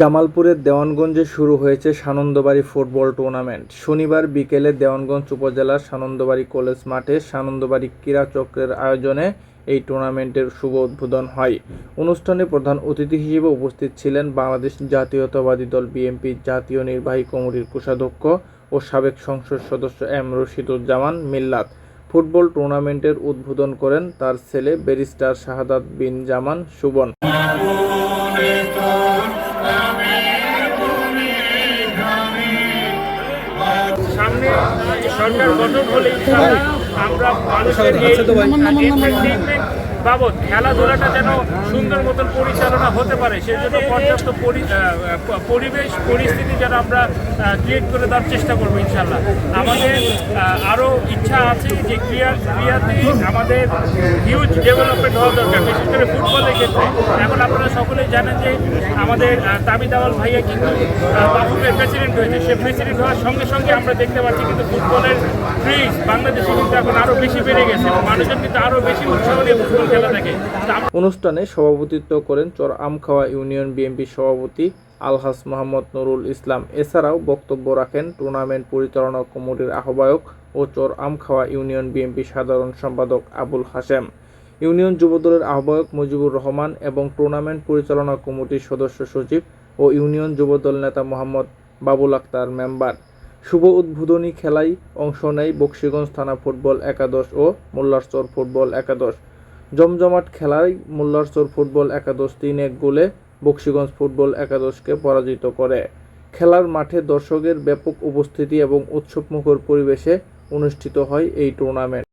জামালপুরের দেওয়ানগঞ্জে শুরু হয়েছে সানন্দবাড়ি ফুটবল টুর্নামেন্ট। শনিবার বিকেলে দেওয়ানগঞ্জ উপজেলার সানন্দবাড়ি কলেজ মাঠে সানন্দবাড়ি ক্রীড়া চক্রের আয়োজনে এই টুর্নামেন্টের শুভ উদ্বোধন হয়। অনুষ্ঠানে প্রধান অতিথি হিসেবে উপস্থিত ছিলেন বাংলাদেশ জাতীয়তাবাদী দল বিএনপি জাতীয় নির্বাহী কমিটির কোষাধ্যক্ষ ও সাবেক সংসদ সদস্য এম রশিদুজ্জামান মিল্লাত। ফুটবল টুর্নামেন্টের উদ্বোধন করেন তার ছেলে ব্যারিস্টার শাহাদাত বিন জামান সুবন। সরকার গঠন হলে আমরা মানুষের entertainment বাবদ খেলাধুলাটা যেন সুন্দর মতন পরিচালনা হতে পারে সেজন্য পর্যাপ্ত পরিবেশ পরিস্থিতি যেন আমরা ক্রিয়েট করে দেওয়ার চেষ্টা করব ইনশাল্লাহ আমাদের আরও ইচ্ছা আছে যে ক্রিয়া ক্রিয়াতে আমাদের হিউজ ডেভেলপমেন্ট হওয়া দরকার বিশেষ করে ফুটবলের ক্ষেত্রে। এখন আপনারা সকলেই জানেন যে আমাদের আহ, তামিদ আওয়াল ভাইয়া কিন্তু বাফুফের প্রেসিডেন্ট হয়েছে। সে প্রেসিডেন্ট হওয়ার সঙ্গে সঙ্গে আমরা দেখতে পাচ্ছি কিন্তু ফুটবলের ক্রিজ বাংলাদেশে কিন্তু এখন আরও বেশি বেড়ে গেছে। মানুষজন কিন্তু আরও বেশি উৎসাহ নিয়ে ফুটবল অনুষ্ঠানে সভাপতিত্ব করেন চর আমখাওয়া ইউনিয়ন বিএনপি সভাপতি আলহাস মোহাম্মদ নুরুল ইসলাম। এছাড়াও বক্তব্য রাখেন টুর্নামেন্ট পরিচালনা কমিটির আহ্বায়ক ও চর আমখাওয়া ইউনিয়ন বিএনপি সাধারণ সম্পাদক আবুল হাসেম ইউনিয়ন যুবদলের আহ্বায়ক মুজিবুর রহমান এবং টুর্নামেন্ট পরিচালনা কমিটির সদস্য সচিব ও ইউনিয়ন যুবদল নেতা মোহাম্মদ বাবুল আক্তার মেম্বার। শুভ উদ্বোধনী খেলায় অংশ নেয় বক্সিগঞ্জ থানা ফুটবল একাদশ ও মোল্লারচর ফুটবল একাদশ। জমজমাট খেলায় মোল্লারচর ফুটবল একাদশ তিন এক গোলে বক্সিগঞ্জ ফুটবল একাদশকে পরাজিত করে। খেলার মাঠে দর্শকের ব্যাপক উপস্থিতি এবং উৎসবমুখর পরিবেশে অনুষ্ঠিত হয় এই টুর্নামেন্ট